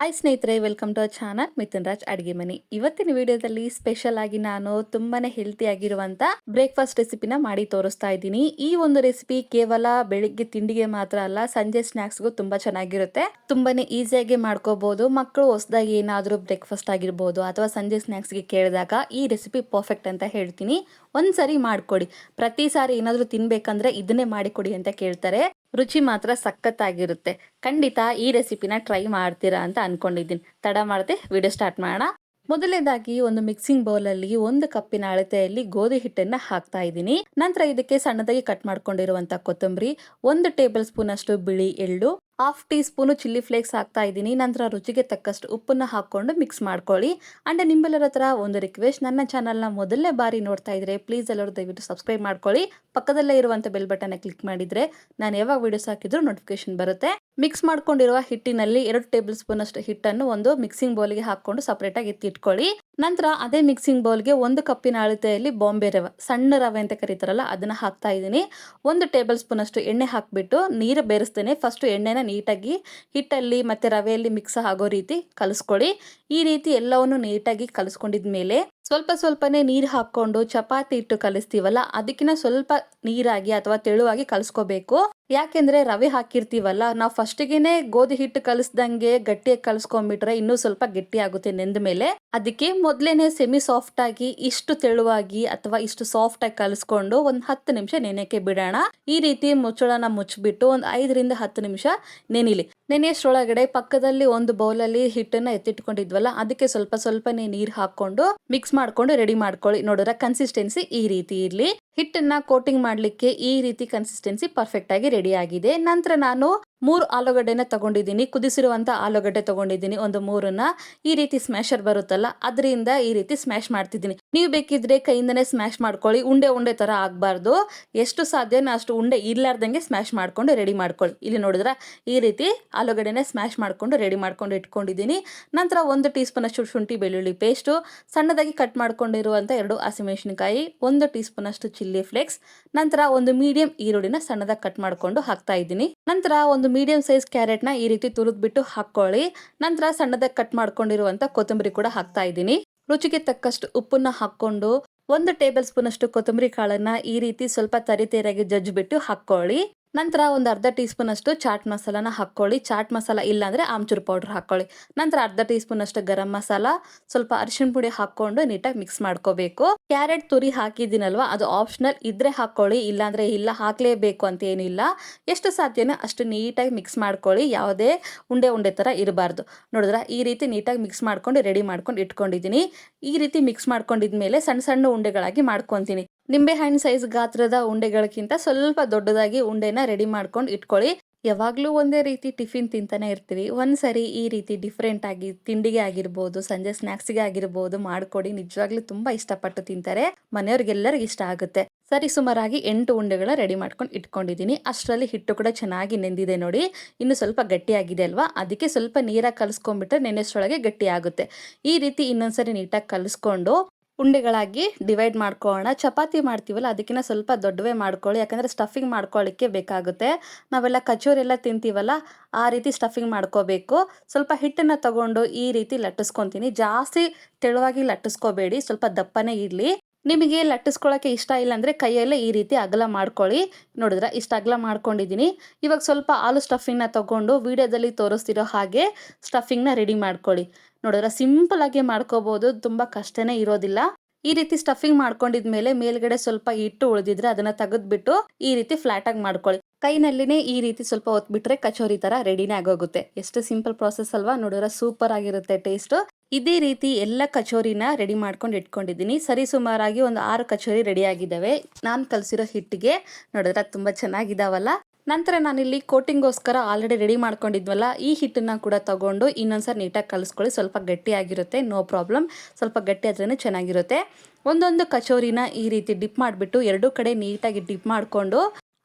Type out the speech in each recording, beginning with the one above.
Hi ಸ್ನೇಹಿತರೆ welcome to our channel Mithun Raj ಅಡಿಗೆ ಮನೆ ಇವತ್ತಿನ ವಿಡಿಯೋದಲ್ಲಿ ಸ್ಪೆಷಲ್ ಆಗಿ ನಾನು ತುಂಬಾನೇ ಹೆಲ್ತಿ ಆಗಿರುವಂತ ಬ್ರೇಕ್ಫಾಸ್ಟ್ ರೆಸಿಪಿನ ಮಾಡಿ ತೋರಿಸ್ತಾ ಇದ್ದೀನಿ. ಈ ಒಂದು ರೆಸಿಪಿ ಕೇವಲ ಬೆಳಿಗ್ಗೆ ತಿಂಡಿಗೆ ಮಾತ್ರ ಅಲ್ಲ, ಸಂಜೆ ಸ್ನಾಕ್ಸ್ಗೂ ತುಂಬಾ ಚೆನ್ನಾಗಿರುತ್ತೆ. ತುಂಬಾನೇ ಈಸಿಯಾಗಿ ಮಾಡ್ಕೋಬಹುದು ಮಕ್ಕಳು ಹೊಸದಾಗಿ ಏನಾದರೂ ಬ್ರೇಕ್ಫಾಸ್ಟ್ ಆಗಿರ್ಬೋದು ಅಥವಾ ಸಂಜೆ ಸ್ನಾಕ್ಸ್ಗೆ ಕೇಳಿದಾಗ ಈ ರೆಸಿಪಿ ಪರ್ಫೆಕ್ಟ್ ಅಂತ ಹೇಳ್ತೀನಿ. ಒಂದ್ಸರಿ ಮಾಡ್ಕೊಡಿ. ಪ್ರತಿ ಸಾರಿ ಏನಾದರೂ ತಿನ್ಬೇಕಂದ್ರೆ ಇದನ್ನೇ ಮಾಡಿಕೊಡಿ ಅಂತ ಕೇಳ್ತಾರೆ. ರುಚಿ ಮಾತ್ರ ಸಖತ್ತಾಗಿರುತ್ತೆ. ಖಂಡಿತ ಈ ರೆಸಿಪಿನ ಟ್ರೈ ಮಾಡ್ತೀರಾ ಅಂತ ಅನ್ಕೊಂಡಿದ್ದೀನಿ. ತಡ ಮಾಡದೆ ವಿಡಿಯೋ ಸ್ಟಾರ್ಟ್ ಮಾಡೋಣ. ಮೊದಲನೇದಾಗಿ ಒಂದು ಮಿಕ್ಸಿಂಗ್ ಬೌಲಲ್ಲಿ ಒಂದು ಕಪ್ಪಿನ ಅಳತೆಯಲ್ಲಿ ಗೋಧಿ ಹಿಟ್ಟನ್ನ ಹಾಕ್ತಾ ಇದ್ದೀನಿ. ನಂತರ ಇದಕ್ಕೆ ಸಣ್ಣದಾಗಿ ಕಟ್ ಮಾಡ್ಕೊಂಡಿರುವಂತ ಕೊತ್ತಂಬರಿ, ಒಂದು ಟೇಬಲ್ ಸ್ಪೂನ್ ಅಷ್ಟು ಬಿಳಿ ಎಳ್ಳು half teaspoon chilli flakes ಹಾಕ್ತಾ ಇದ್ದೀನಿ. ನಂತರ ರುಚಿಗೆ ತಕ್ಕಷ್ಟು ಉಪ್ಪನ್ನು ಹಾಕ್ಕೊಂಡು ಮಿಕ್ಸ್ ಮಾಡ್ಕೊಳ್ಳಿ. ಆ್ಯಂಡ್ ನಿಂಬೆಲ್ಲರ ಹತ್ರ ಒಂದು ರಿಕ್ವೆಸ್ಟ್ ನನ್ನ ಚಾನಲ್ನ ಮೊದಲನೇ ಬಾರಿ ನೋಡ್ತಾ ಇದ್ದರೆ ಪ್ಲೀಸ್ ಎಲ್ಲರೂ ದಯವಿಟ್ಟು ಸಬ್ಸ್ಕ್ರೈಬ್ ಮಾಡ್ಕೊಳ್ಳಿ. ಪಕ್ಕದಲ್ಲೇ ಇರುವಂಥ ಬೆಲ್ ಬಟನ್ನ ಕ್ಲಿಕ್ ಮಾಡಿದರೆ ನಾನು ಯಾವಾಗ ವೀಡಿಯೋಸ್ ಹಾಕಿದ್ರು ನೋಟಿಫಿಕೇಶನ್ ಬರುತ್ತೆ. ಮಿಕ್ಸ್ ಮಾಡ್ಕೊಂಡಿರುವ ಹಿಟ್ಟಿನಲ್ಲಿ ಎರಡು ಟೇಬಲ್ ಸ್ಪೂನ್ ಅಷ್ಟು ಹಿಟ್ಟನ್ನು ಒಂದು ಮಿಕ್ಸಿಂಗ್ ಬೌಲ್ಗೆ ಹಾಕೊಂಡು ಸಪ್ರೇಟಾಗಿ ಎತ್ತಿಟ್ಕೊಳ್ಳಿ. ನಂತರ ಅದೇ ಮಿಕ್ಸಿಂಗ್ ಬೌಲ್ಗೆ ಒಂದು ಕಪ್ಪಿನ ಅಳತೆಯಲ್ಲಿ ಬಾಂಬೆ ರವೆ, ಸಣ್ಣ ರವೆ ಅಂತ ಕರೀತಾರಲ್ಲ, ಅದನ್ನ ಹಾಕ್ತಾ ಇದ್ದೀನಿ. ಒಂದು ಟೇಬಲ್ ಸ್ಪೂನ್ ಅಷ್ಟು ಎಣ್ಣೆ ಹಾಕಿಬಿಟ್ಟು ನೀರು ಬೇರೆಸ್ತೇನೆ. ಫಸ್ಟ್ ಎಣ್ಣೆನ ನೀಟಾಗಿ ಹಿಟ್ಟಲ್ಲಿ ಮತ್ತೆ ರವೆಯಲ್ಲಿ ಮಿಕ್ಸ್ ಆಗೋ ರೀತಿ ಕಲಿಸ್ಕೊಳ್ಳಿ. ಈ ರೀತಿ ಎಲ್ಲವನ್ನು ನೀಟಾಗಿ ಕಲಿಸ್ಕೊಂಡಿದ್ಮೇಲೆ ಸ್ವಲ್ಪ ಸ್ವಲ್ಪನೇ ನೀರು ಹಾಕ್ಕೊಂಡು ಚಪಾತಿ ಇಟ್ಟು ಕಲಿಸ್ತೀವಲ್ಲ ಅದಕ್ಕಿಂತ ಸ್ವಲ್ಪ ನೀರಾಗಿ ಅಥವಾ ತೆಳುವಾಗಿ ಕಲಿಸ್ಕೋಬೇಕು. ಯಾಕೆಂದ್ರೆ ರವೆ ಹಾಕಿರ್ತೀವಲ್ಲ, ನಾವು ಫಸ್ಟ್ಗೆನೆ ಗೋಧಿ ಹಿಟ್ಟು ಕಲಿಸ್ದಂಗೆ ಗಟ್ಟಿಯಾಗಿ ಕಲಿಸ್ಕೊಂಡ್ಬಿಟ್ರೆ ಇನ್ನೂ ಸ್ವಲ್ಪ ಗಟ್ಟಿ ಆಗುತ್ತೆ ನೆಂದ ಮೇಲೆ. ಅದಕ್ಕೆ ಮೊದಲೇನೆ ಸೆಮಿ ಸಾಫ್ಟ್ ಆಗಿ ಇಷ್ಟು ತೆಳುವಾಗಿ ಅಥವಾ ಇಷ್ಟು ಸಾಫ್ಟ್ ಆಗಿ ಕಲಿಸ್ಕೊಂಡು ಒಂದು ಹತ್ತು ನಿಮಿಷ ನೆನೆಯಕ್ಕೆ ಬಿಡೋಣ. ಈ ರೀತಿ ಮುಚ್ಚಳನ ಮುಚ್ಚಿಬಿಟ್ಟು ಒಂದು ಐದರಿಂದ ಹತ್ತು ನಿಮಿಷ ನೆನಿಲಿ. ನೆನೆಯಷ್ಟೊಳಗಡೆ ಪಕ್ಕದಲ್ಲಿ ಒಂದು ಬೌಲಲ್ಲಿ ಹಿಟ್ಟನ್ನ ಎತ್ತಿಟ್ಕೊಂಡಿದ್ವಲ್ಲ, ಅದಕ್ಕೆ ಸ್ವಲ್ಪ ಸ್ವಲ್ಪನೇ ನೀರು ಹಾಕೊಂಡು ಮಿಕ್ಸ್ ಮಾಡ್ಕೊಂಡು ರೆಡಿ ಮಾಡ್ಕೊಳ್ಳಿ. ನೋಡಿದ್ರೆ ಕನ್ಸಿಸ್ಟೆನ್ಸಿ ಈ ರೀತಿ ಇರಲಿ. ಹಿಟ್ಟನ್ನ ಕೋಟಿಂಗ್ ಮಾಡಲಿಕ್ಕೆ ಈ ರೀತಿ ಕನ್ಸಿಸ್ಟೆನ್ಸಿ ಪರ್ಫೆಕ್ಟ್ ಆಗಿ ರೆಡಿ ಆಗಿದೆ. ನಂತರ ನಾನು ಮೂರು ಆಲೂಗಡ್ಡೆನ ತಗೊಂಡಿದ್ದೀನಿ. ಕುದಿಸಿರುವಂಥ ಆಲೂಗಡ್ಡೆ ತಗೊಂಡಿದ್ದೀನಿ. ಒಂದು ಮೂರನ್ನ. ಈ ರೀತಿ ಸ್ಮ್ಯಾಶರ್ ಬರುತ್ತಲ್ಲ, ಅದರಿಂದ ಈ ರೀತಿ ಸ್ಮ್ಯಾಶ್ ಮಾಡ್ತಿದ್ದೀನಿ. ನೀವು ಬೇಕಿದ್ರೆ ಕೈಯಿಂದನೇ ಸ್ಮ್ಯಾಶ್ ಮಾಡ್ಕೊಳ್ಳಿ. ಉಂಡೆ ಉಂಡೆ ತರ ಆಗಬಾರ್ದು. ಎಷ್ಟು ಸಾಧ್ಯನೋ ಅಷ್ಟು ಉಂಡೆ ಇರ್ಲಾರ್ದಂಗೆ ಸ್ಮ್ಯಾಶ್ ಮಾಡ್ಕೊಂಡು ರೆಡಿ ಮಾಡ್ಕೊಳ್ಳಿ. ಇಲ್ಲಿ ನೋಡಿದ್ರೆ? ಈ ರೀತಿ ಆಲೂಗಡ್ಡೆನೆ ಸ್ಮ್ಯಾಶ್ ಮಾಡ್ಕೊಂಡು ರೆಡಿ ಮಾಡ್ಕೊಂಡು ಇಟ್ಕೊಂಡಿದ್ದೀನಿ. ನಂತರ ಒಂದು ಟೀ ಸ್ಪೂನ್ ಅಷ್ಟು ಶುಂಠಿ ಬೆಳ್ಳುಳ್ಳಿ ಪೇಸ್ಟು ಸಣ್ಣದಾಗಿ ಕಟ್ ಮಾಡ್ಕೊಂಡಿರುವಂಥ ಎರಡು ಹಸಿಮೆಣಸಿನಕಾಯಿ, ಒಂದು ಟೀ ಸ್ಪೂನ್ ಅಷ್ಟು ಚಿಲ್ಲಿ ಫ್ಲೇಕ್ಸ್ ನಂತರ ಒಂದು ಮೀಡಿಯಂ ಈರುಳ್ಳಿನ ಸಣ್ಣದಾಗಿ ಕಟ್ ಮಾಡ್ಕೊಂಡು ಹಾಕ್ತಾ ಇದ್ದೀನಿ. ನಂತರ ಒಂದು ಮೀಡಿಯಂ ಸೈಜ್ ಕ್ಯಾರೆಟ್ನ ಈ ರೀತಿ ತುರಿದ್ಬಿಟ್ಟು ಹಾಕ್ಕೊಳ್ಳಿ. ನಂತರ ಸಣ್ಣದಾಗಿ ಕಟ್ ಮಾಡ್ಕೊಂಡಿರುವಂಥ ಕೊತ್ತಂಬರಿ ಕೂಡ ಹಾಕ್ತಾ ಇದ್ದೀನಿ. ರುಚಿಗೆ ತಕ್ಕಷ್ಟು ಉಪ್ಪನ್ನ ಹಾಕ್ಕೊಂಡು ಒಂದು ಟೇಬಲ್ ಸ್ಪೂನ್ ಅಷ್ಟು ಕೊತ್ತಂಬರಿ ಕಾಳನ್ನ ಈ ರೀತಿ ಸ್ವಲ್ಪ ತರಿತೇರಾಗಿ ಜಜ್ಜಿಬಿಟ್ಟು ಹಾಕ್ಕೊಳ್ಳಿ. ನಂತರ ಒಂದು ಅರ್ಧ ಟೀ ಸ್ಪೂನ್ ಅಷ್ಟು ಚಾಟ್ ಮಸಾಲಾನ ಹಾಕ್ಕೊಳ್ಳಿ. ಚಾಟ್ ಮಸಾಲ ಇಲ್ಲಾಂದ್ರೆ ಆಮ್ಚೂರ್ ಪೌಡ್ರ್ ಹಾಕ್ಕೊಳ್ಳಿ. ನಂತರ ಅರ್ಧ ಟೀ ಸ್ಪೂನಷ್ಟು ಗರಂ ಮಸಾಲ, ಸ್ವಲ್ಪ ಅರಿಶಿನ ಪುಡಿ ಹಾಕ್ಕೊಂಡು ನೀಟಾಗಿ ಮಿಕ್ಸ್ ಮಾಡ್ಕೋಬೇಕು. ಕ್ಯಾರೆಟ್ ತುರಿ ಹಾಕಿದ್ದೀನಲ್ವಾ, ಅದು ಆಪ್ಷನಲ್ ಇದ್ರೆ ಹಾಕ್ಕೊಳ್ಳಿ, ಇಲ್ಲಾಂದರೆ ಇಲ್ಲ, ಹಾಕಲೇಬೇಕು ಅಂತ ಏನಿಲ್ಲ. ಎಷ್ಟು ಸಾಧ್ಯನೋ ಅಷ್ಟು ನೀಟಾಗಿ ಮಿಕ್ಸ್ ಮಾಡ್ಕೊಳ್ಳಿ, ಯಾವುದೇ ಉಂಡೆ ಉಂಡೆ ಥರ ಇರಬಾರ್ದು. ನೋಡಿದ್ರೆ, ಈ ರೀತಿ ನೀಟಾಗಿ ಮಿಕ್ಸ್ ಮಾಡ್ಕೊಂಡು ರೆಡಿ ಮಾಡ್ಕೊಂಡು ಇಟ್ಕೊಂಡಿದ್ದೀನಿ. ಈ ರೀತಿ ಮಿಕ್ಸ್ ಮಾಡ್ಕೊಂಡಿದ್ಮೇಲೆ ಸಣ್ಣ ಸಣ್ಣ ಉಂಡೆಗಳಾಗಿ ಮಾಡ್ಕೊತೀನಿ. ನಿಂಬೆಹಣ್ಣು ಸೈಜ್ ಗಾತ್ರದ ಉಂಡೆಗಳಕ್ಕಿಂತ ಸ್ವಲ್ಪ ದೊಡ್ಡದಾಗಿ ಉಂಡೆನ ರೆಡಿ ಮಾಡ್ಕೊಂಡು ಇಟ್ಕೊಳ್ಳಿ. ಯಾವಾಗಲೂ ಒಂದೇ ರೀತಿ ಟಿಫಿನ್ ತಿಂತಾನೆ ಇರ್ತೀವಿ. ಒಂದ್ಸರಿ ಈ ರೀತಿ ಡಿಫ್ರೆಂಟ್ ಆಗಿ ತಿಂಡಿಗೆ ಆಗಿರ್ಬೋದು, ಸಂಜೆ ಸ್ನಾಕ್ಸ್ಗೆ ಆಗಿರ್ಬೋದು ಮಾಡ್ಕೊಡಿ. ನಿಜವಾಗ್ಲೂ ತುಂಬಾ ಇಷ್ಟಪಟ್ಟು ತಿಂತಾರೆ. ಮನೆಯವ್ರಿಗೆಲ್ಲರಿಗೂ ಇಷ್ಟ ಆಗುತ್ತೆ. ಸರಿ, ಸುಮಾರಾಗಿ ಎಂಟು ಉಂಡೆಗಳ ರೆಡಿ ಮಾಡ್ಕೊಂಡು ಇಟ್ಕೊಂಡಿದ್ದೀನಿ. ಅಷ್ಟರಲ್ಲಿ ಹಿಟ್ಟು ಕೂಡ ಚೆನ್ನಾಗಿ ನೆಂದಿದೆ ನೋಡಿ. ಇನ್ನು ಸ್ವಲ್ಪ ಗಟ್ಟಿಯಾಗಿದೆ ಅಲ್ವಾ? ಅದಕ್ಕೆ ಸ್ವಲ್ಪ ನೀರಾಗಿ ಕಲಿಸ್ಕೊಂಡ್ಬಿಟ್ರೆ ನೆನೆಸೊಳಗೆ ಗಟ್ಟಿ ಆಗುತ್ತೆ ಈ ರೀತಿ ಇನ್ನೊಂದ್ಸರಿ ನೀಟಾಗಿ ಕಲಿಸ್ಕೊಂಡು ಉಂಡೆಗಳಾಗಿ ಡಿವೈಡ್ ಮಾಡ್ಕೊಳ್ಳೋಣ. ಚಪಾತಿ ಮಾಡ್ತೀವಲ್ಲ ಅದಕ್ಕಿಂತ ಸ್ವಲ್ಪ ದೊಡ್ಡವೇ ಮಾಡ್ಕೊಳ್ಳಿ. ಯಾಕಂದರೆ ಸ್ಟಫಿಂಗ್ ಮಾಡ್ಕೊಳ್ಳಿಕ್ಕೆ ಬೇಕಾಗುತ್ತೆ. ನಾವೆಲ್ಲ ಕಚೋರಿ ಎಲ್ಲ ತಿಂತೀವಲ್ಲ, ಆ ರೀತಿ ಸ್ಟಫಿಂಗ್ ಮಾಡ್ಕೋಬೇಕು. ಸ್ವಲ್ಪ ಹಿಟ್ಟನ್ನು ತಗೊಂಡು ಈ ರೀತಿ ಲಟ್ಟಿಸ್ಕೊತೀನಿ. ಜಾಸ್ತಿ ತೆಳುವಾಗಿ ಲಟ್ಟಿಸ್ಕೋಬೇಡಿ. ಸ್ವಲ್ಪ ದಪ್ಪನೇ ಇರಲಿ. ನಿಮಗೆ ಲಟ್ಟಿಸ್ಕೊಳ್ಳೋಕ್ಕೆ ಇಷ್ಟ ಇಲ್ಲ ಅಂದರೆ ಕೈಯಲ್ಲೇ ಈ ರೀತಿ ಅಗಲ ಮಾಡ್ಕೊಳ್ಳಿ. ನೋಡಿದ್ರೆ ಇಷ್ಟು ಅಗಲ ಮಾಡ್ಕೊಂಡಿದ್ದೀನಿ. ಇವಾಗ ಸ್ವಲ್ಪ ಆಲೂ ಸ್ಟಫಿಂಗ್ನ ತೊಗೊಂಡು ವಿಡಿಯೋದಲ್ಲಿ ತೋರಿಸ್ತಿರೋ ಹಾಗೆ ಸ್ಟಫಿಂಗ್ನ ರೆಡಿ ಮಾಡ್ಕೊಳ್ಳಿ. ನೋಡಿದ್ರೆ ಸಿಂಪಲ್ ಆಗಿ ಮಾಡ್ಕೋಬಹುದು ತುಂಬ ಕಷ್ಟನೇ ಇರೋದಿಲ್ಲ. ಈ ರೀತಿ ಸ್ಟಫಿಂಗ್ ಮಾಡ್ಕೊಂಡಿದ್ಮೇಲೆ ಮೇಲ್ಗಡೆ ಸ್ವಲ್ಪ ಹಿಟ್ಟು ಉಳಿದಿದ್ರೆ ಅದನ್ನ ತೆಗೆದ್ಬಿಟ್ಟು ಈ ರೀತಿ ಫ್ಲಾಟ್ ಆಗಿ ಮಾಡ್ಕೊಳ್ಳಿ. ಕೈನಲ್ಲಿನೇ ಈ ರೀತಿ ಸ್ವಲ್ಪ ಹೊತ್ಬಿಟ್ರೆ ಕಚೋರಿ ತರ ರೆಡಿನೇ ಆಗೋಗುತ್ತೆ. ಎಷ್ಟು ಸಿಂಪಲ್ ಪ್ರಾಸೆಸ್ ಅಲ್ವಾ? ನೋಡಿದ್ರೆ ಸೂಪರ್ ಆಗಿರುತ್ತೆ ಟೇಸ್ಟ್ ಇದೇ ರೀತಿ ಎಲ್ಲ ಕಚೋರಿನ ರೆಡಿ ಮಾಡ್ಕೊಂಡು ಇಟ್ಕೊಂಡಿದ್ದೀನಿ. ಸರಿ ಸುಮಾರಾಗಿ ಒಂದು ಆರು ಕಚೋರಿ ರೆಡಿ ಆಗಿದ್ದಾವೆ. ನಾನು ಕಲಸಿರೋ ಹಿಟ್ಟಿಗೆ ನೋಡಿದ್ರೆ ತುಂಬ ಚೆನ್ನಾಗಿದ್ದಾವಲ್ಲ ನಂತರ ನಾನಿಲ್ಲಿ ಕೋಟಿಂಗೋಸ್ಕರ ಆಲ್ರೆಡಿ ರೆಡಿ ಮಾಡ್ಕೊಂಡಿದ್ವಲ್ಲ, ಈ ಹಿಟ್ಟನ್ನು ಕೂಡ ತಗೊಂಡು ಇನ್ನೊಂದ್ಸರಿ ನೀಟಾಗಿ ಕಲಿಸ್ಕೊಳ್ಳಿ. ಸ್ವಲ್ಪ ಗಟ್ಟಿಯಾಗಿರುತ್ತೆ, ನೋ ಪ್ರಾಬ್ಲಮ್. ಸ್ವಲ್ಪ ಗಟ್ಟಿ ಆದ್ರೇ ಚೆನ್ನಾಗಿರುತ್ತೆ. ಒಂದೊಂದು ಕಚೋರಿನ ಈ ರೀತಿ ಡಿಪ್ ಮಾಡಿಬಿಟ್ಟು ಎರಡೂ ಕಡೆ ನೀಟಾಗಿ ಡಿಪ್ ಮಾಡಿಕೊಂಡು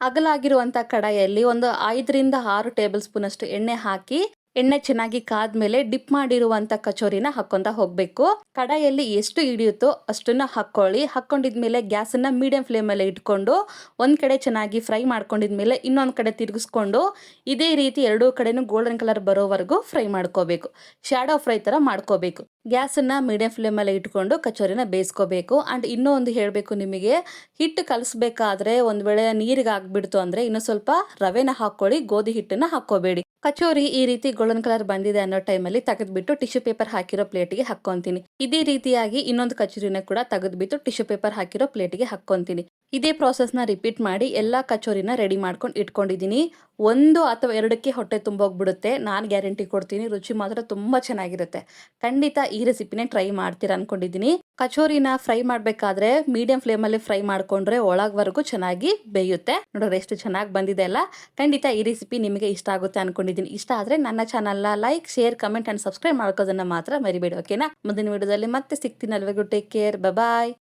ಅಗಲಾಗಿರುವಂಥ ಕಡಾಯಲ್ಲಿ ಒಂದು ಐದರಿಂದ ಆರು ಟೇಬಲ್ ಸ್ಪೂನಷ್ಟು ಎಣ್ಣೆ ಹಾಕಿ ಎಣ್ಣೆ ಚೆನ್ನಾಗಿ ಕಾದ್ಮೇಲೆ ಡಿಪ್ ಮಾಡಿರುವಂತ ಕಚೋರಿನ ಹಾಕೊಂತ ಹೋಗ್ಬೇಕು. ಕಡಾಯಲ್ಲಿ ಎಷ್ಟು ಹಿಡಿಯುತ್ತೋ ಅಷ್ಟನ್ನ ಹಾಕೊಳ್ಳಿ ಹಾಕೊಂಡಿದ್ಮೇಲೆ ಗ್ಯಾಸನ್ನ ಮೀಡಿಯಂ ಫ್ಲೇಮಲ್ಲಿ ಇಟ್ಕೊಂಡು ಒಂದ್ ಕಡೆ ಚೆನ್ನಾಗಿ ಫ್ರೈ ಮಾಡ್ಕೊಂಡಿದ್ಮೇಲೆ ಇನ್ನೊಂದ್ ಕಡೆ ತಿರುಗಿಸ್ಕೊಂಡು ಇದೇ ರೀತಿ ಎರಡೂ ಕಡೆನೂ ಗೋಲ್ಡನ್ ಕಲರ್ ಬರೋವರೆಗೂ ಫ್ರೈ ಮಾಡ್ಕೋಬೇಕು. ಶ್ಯಾಡೋ ಫ್ರೈ ತರ ಮಾಡ್ಕೋಬೇಕು. ಗ್ಯಾಸನ್ನ ಮೀಡಿಯಂ ಫ್ಲೇಮಲ್ಲಿ ಇಟ್ಕೊಂಡು ಕಚೋರಿನ ಬೇಯಿಸ್ಕೋಬೇಕು. ಅಂಡ್ ಇನ್ನೂ ಒಂದು ಹೇಳಬೇಕು ನಿಮಗೆ, ಹಿಟ್ಟು ಕಲಿಸ್ಬೇಕಾದ್ರೆ ಒಂದು ವೇಳೆ ನೀರಿಗೆ ಆಗ್ಬಿಡ್ತು ಅಂದ್ರೆ ಇನ್ನೂ ಸ್ವಲ್ಪ ರವೆನ ಹಾಕ್ಕೊಳ್ಳಿ, ಗೋಧಿ ಹಿಟ್ಟನ್ನ ಹಾಕ್ಕೋಬೇಡಿ. ಕಚೋರಿ ಈ ರೀತಿ ಗೋಲ್ಡನ್ ಕಲರ್ ಬಂದಿದೆ ಅನ್ನೋ ಟೈಮಲ್ಲಿ ತೆಗೆದುಬಿಟ್ಟು ಟಿಶ್ಯೂ ಪೇಪರ್ ಹಾಕಿರೋ ಪ್ಲೇಟಿಗೆ ಹಾಕ್ಕೊತೀನಿ. ಇದೇ ರೀತಿಯಾಗಿ ಇನ್ನೊಂದು ಕಚೋರಿನ ಕೂಡ ತೆಗೆದುಬಿಟ್ಟು ಟಿಶ್ಯೂ ಪೇಪರ್ ಹಾಕಿರೋ ಪ್ಲೇಟಿಗೆ ಹಾಕ್ಕೊತೀನಿ. ಇದೇ ನ ರಿಪೀಟ್ ಮಾಡಿ ಎಲ್ಲ ಕಚೋರಿನ ರೆಡಿ ಮಾಡ್ಕೊಂಡು ಇಟ್ಕೊಂಡಿದ್ದೀನಿ. ಒಂದು ಅಥವಾ ಎರಡಕ್ಕೆ ಹೊಟ್ಟೆ ತುಂಬೋಗ್ಬಿಡುತ್ತೆ. ನಾನು ಗ್ಯಾರಂಟಿ ಕೊಡ್ತೀನಿ. ರುಚಿ ಮಾತ್ರ ತುಂಬ ಚೆನ್ನಾಗಿರುತ್ತೆ. ಖಂಡಿತ ಈ ರೆಸಿಪಿನೇ ಟ್ರೈ ಮಾಡ್ತೀರಾ ಅನ್ಕೊಂಡಿದ್ದೀನಿ. ಕಚೋರಿನ ಫ್ರೈ ಮಾಡಬೇಕಾದ್ರೆ ಮೀಡಿಯಂ ಫ್ಲೇಮಲ್ಲಿ ಫ್ರೈ ಮಾಡಿಕೊಂಡ್ರೆ ಒಳಗ್ವರೆಗೂ ಚೆನ್ನಾಗಿ ಬೇಯುತ್ತೆ. ನೋಡೋರು ಎಷ್ಟು ಚೆನ್ನಾಗಿ ಬಂದಿದೆ ಅಲ್ಲ. ಖಂಡಿತ ಈ ರೆಸಿಪಿ ನಿಮಗೆ ಇಷ್ಟ ಆಗುತ್ತೆ ಅನ್ಕೊಂಡಿದ್ದೀನಿ. ಇಷ್ಟ ಆದರೆ ನನ್ನ ಚಾನಲ್ನ like, share, comment and subscribe ಮಾಡ್ಕೋದನ್ನು ಮಾತ್ರ ಮರಿಬೇಡಿ, ಓಕೆನಾ? ಮುಂದಿನ ವಿಡಿಯೋದಲ್ಲಿ ಮತ್ತೆ ಸಿಗ್ತೀನಿ ಗುಡ್ ಟೇಕ್ ಕೇರ್. ಬಾಯ್